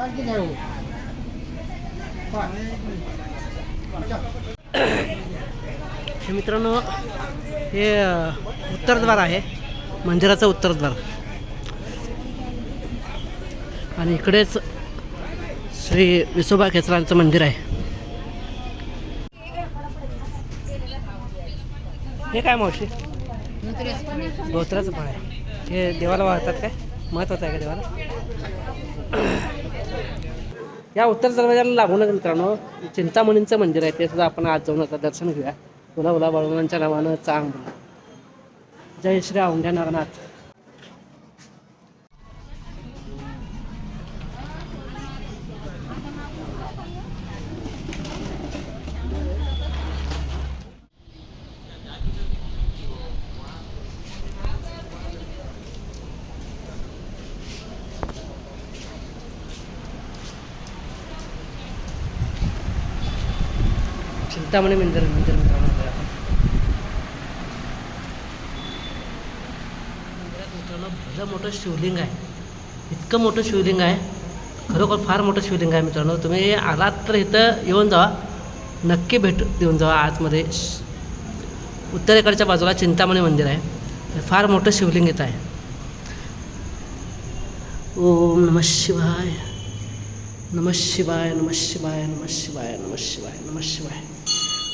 हो. हे. मित्रांनो हे उत्तरद्वार आहे. मंदिराचं उत्तरद्वार. आणि इकडेच श्री विसोबा खेचरांचं मंदिर आहे. हे काय मावशी? धोत्राचं पण आहे. हे देवाला वाहतात काय? महत्वाचं आहे का देवाला? या उत्तर दरवाजाला लागूनच मित्रांनो. चिंतामणींचं मंदिर आहे ते सुद्धा आपण आज जाऊन आता दर्शन घेऊया. तुला उला बाळूमांच्या नावानं चांग जय श्री औंढ्या नागनाथ. चिंतामणी मंदिर मंदिर मित्रांनो आपण. मंदिरात मित्रांनो भलं मोठं शिवलिंग आहे. इतकं मोठं शिवलिंग आहे. खरोखर फार मोठं शिवलिंग आहे मित्रांनो. तुम्ही आलात तर इथं येऊन जावा. नक्की भेट देऊन जावा आतमध्ये. उत्तरेकडच्या बाजूला चिंतामणी मंदिर आहे. फार मोठं शिवलिंग इथं आहे. ओम नम शिवाय. नम शिवाय नम शिवाय नम शिवाय नम शिवाय नमः शिवाय.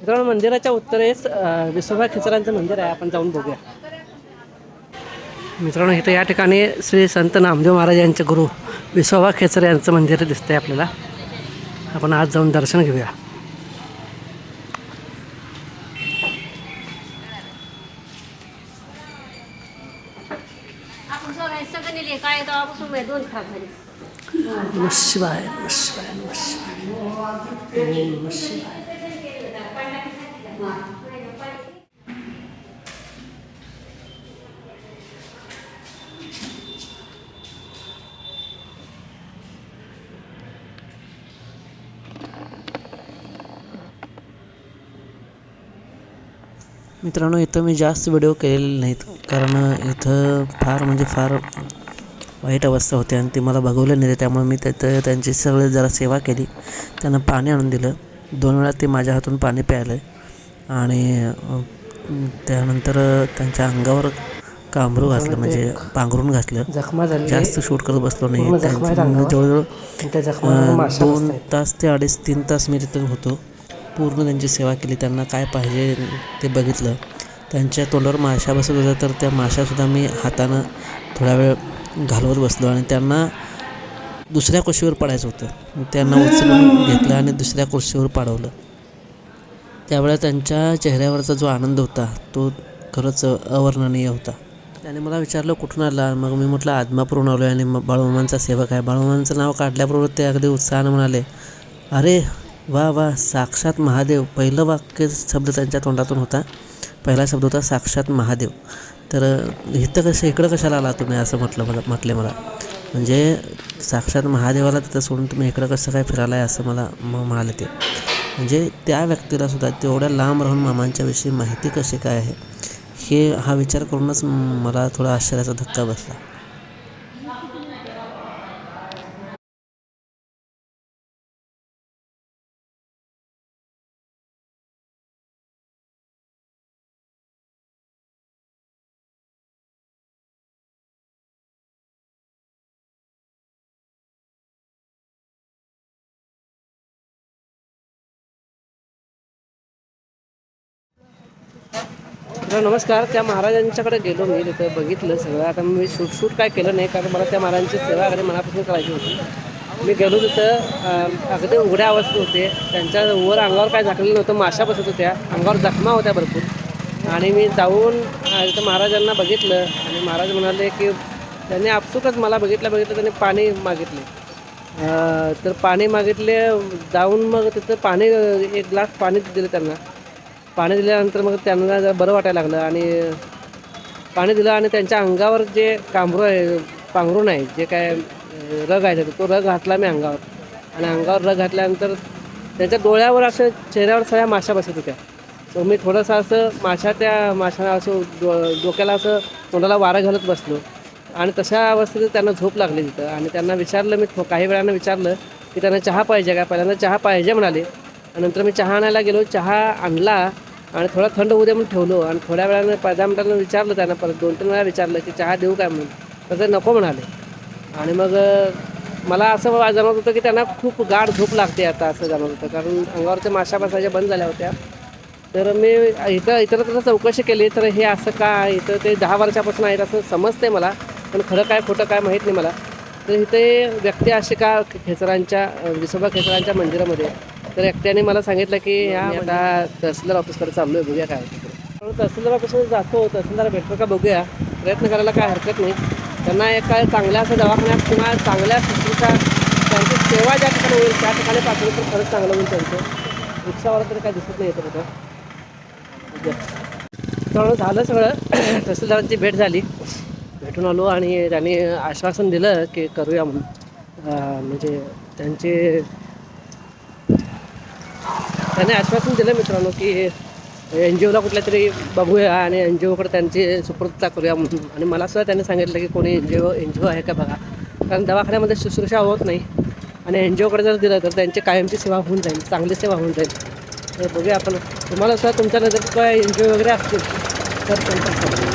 मित्रांनो मंदिराच्या उत्तरेस विसोबा खिचरांचं मंदिर आहे. आपण जाऊन बघूया. मित्रांनो इथं या ठिकाणी श्री संत नामदेव महाराज यांचे गुरु विसोबा खेचर यांचं मंदिर दिसतंय आपल्याला. आपण आज जाऊन दर्शन घेऊया. आपण सगळं सगळं मित्रांनो इथं मी जास्त व्हिडिओ केलेले नाहीत कारण इथं फार म्हणजे फार वाईट अवस्था होती आणि ते मला बघवलं नाही त्यामुळे मी तिथं त्यांची सगळे जरा सेवा केली. त्यांना पाणी आणून दिलं. दोन वेळा ते माझ्या हातून पाणी प्यायलं. आणि त्यानंतर त्यांच्या अंगावर कांबरू घातलं म्हणजे पांघरून घातलं जास्त शूट करत बसलो नाही. जवळजवळ दोन तास ते अडीच तीन तास मी तिथं होतो. पूर्ण त्यांची सेवा केली. त्यांना काय पाहिजे ते बघितलं. त्यांच्या तोंडावर माशा बसत होत्या तर त्या माशासुद्धा मी हातानं थोडा वेळ घालवत बसलो आणि त्यांना दुसऱ्या कुशीवर पडायचं होतं. त्यांना उचलून घेतलं आणि दुसऱ्या कुशीवर पाडवलं. त्यावेळेला त्यांच्या चेहऱ्यावरचा जो आनंद होता तो खरंच अवर्णनीय होता. त्याने मला विचारलं कुठून आला? मग मी म्हटलं आदमापूरून आलो आहे आणि मग बाळूमामांचा सेवक आहे. बाळूमामांचं नाव काढल्याबरोबर ते अगदी उत्साहानं म्हणाले अरे वा वा साक्षात महादेव. पहिलं वाक्य शब्द त्यांच्या तोंडातून होता. पहिला शब्द होता साक्षात महादेव. तर इथं कसं इकडं कशाला आला तुम्ही? असं म्हटलं मला म्हटले मला. म्हणजे साक्षात महादेवाला तिथं सोडून तुम्ही इकडं कसं काय फिरायला आहे असं मला मग म्हणाले ते. म्हणजे त्या व्यक्तीला सुद्धा तेवढ्या लांब राहून मामांच्याविषयी माहिती कशी काय आहे हे हा विचार करूनच मला थोडा आश्चर्याचा धक्का बसला. तर नमस्कार. त्या महाराजांच्याकडे गेलो मी तिथं बघितलं सगळं. आता मी शूट शूट काय केलं नाही कारण मला त्या महाराजांची सेवा अगदी मनापासून करायची होती. मी गेलो तिथं अगदी उघड्या अवस्थेत होते. त्यांच्या वर अंगावर काय झाकलेलं नव्हतं माशा बसत होत्या. अंगावर जखमा होत्या भरपूर. आणि मी जाऊन तिथं महाराजांना बघितलं. आणि महाराज म्हणाले की त्यांनी आपसुकच मला बघितलं बघितलं त्यांनी पाणी मागितले. तर पाणी मागितले जाऊन मग तिथं पाणी एक ग्लास पाणी दिलं त्यांना. पाणी दिल्यानंतर मग त्यांना जरा बरं वाटायला लागलं आणि पाणी दिलं आणि त्यांच्या अंगावर जे कांबरू आहे पांघरून आहे जे काय रग आहे तो रग घातला मी अंगावर. आणि अंगावर रग घातल्यानंतर त्यांच्या डोळ्यावर असं चेहऱ्यावर सगळ्या माशा बसत होत्या. तर मी थोडंसं असं माशा त्या माशाला असं डो डोक्याला असं तोंडाला वारं घालत बसलो. आणि तशा अवस्थेत त्यांना झोप लागली तिथं. आणि त्यांना विचारलं मी थो- काही वेळानं विचारलं की त्यांना चहा पाहिजे का? पहिल्यांदा चहा पाहिजे म्हणाले. आणि नंतर मी चहा आणायला गेलो. चहा आणला. आणि थोडा थंड होऊ दे म्हणून ठेवलो. आणि थोड्या वेळानं पाच दहा विचारलं त्यांना परत दोन तीन वेळा विचारलं की चहा देऊ काय म्हणून. तर ते नको म्हणाले. आणि मग मला असं जाणवत होतं की त्यांना खूप गाढ झोप लागते आता असं जाणवत होतं. कारण अंगावरच्या माशा बसायच्या बंद झाल्या होत्या. तर मी इथं इतर तसं चौकशी केली तर हे असं का इथं ते दहा वर्षापासून आहेत असं समजते मला. पण खरं काय खोटं काय माहीत नाही मला. तर इथे व्यक्ती अशी का खेचरांच्या विसोबा खेचरांच्या मंदिरामध्ये तर एकट्याने मला सांगितलं की आता तहसीलदार ऑफिसकडे चाललो आहे बघूया काय. म्हणून तहसीलदार ऑफिसमध्ये जातो तहसीलदार भेटतो का बघूया. प्रयत्न करायला काय हरकत नाही. त्यांना एका चांगल्या असं दवाखान्यात किंवा चांगल्या सुश्रूषा त्यांची सेवा ज्या ठिकाणी होईल त्या ठिकाणी पाठवलं तर खरंच चांगलं होईल त्यांचं. रिक्षावाला तरी काय दिसत नाही येतं तिथं त्यामुळे झालं सगळं. तहसीलदारांची भेट झाली. भेटून आलो आणि त्यांनी आश्वासन दिलं की करूया म्हणून. म्हणजे त्यांचे त्यांनी आश्वासन दिलं मित्रांनो की एन जी ओला कुठल्या तरी बघूया आणि एन जी ओकडे त्यांची सुपूर्तता करूया म्हणून. आणि मला सुद्धा त्यांनी सांगितलं की कोणी N G O N G ओ आहे का बघा. कारण दवाखान्यामध्ये शुश्रूषा होत नाही. आणि एन जी ओकडे जर दिलं तर त्यांची कायमची सेवा होऊन जाईल चांगली सेवा होऊन जाईल. तर बघूया आपण. तुम्हाला सुद्धा तुमच्या नजरेत काय एन जी ओ वगैरे असतील तर त्यांचा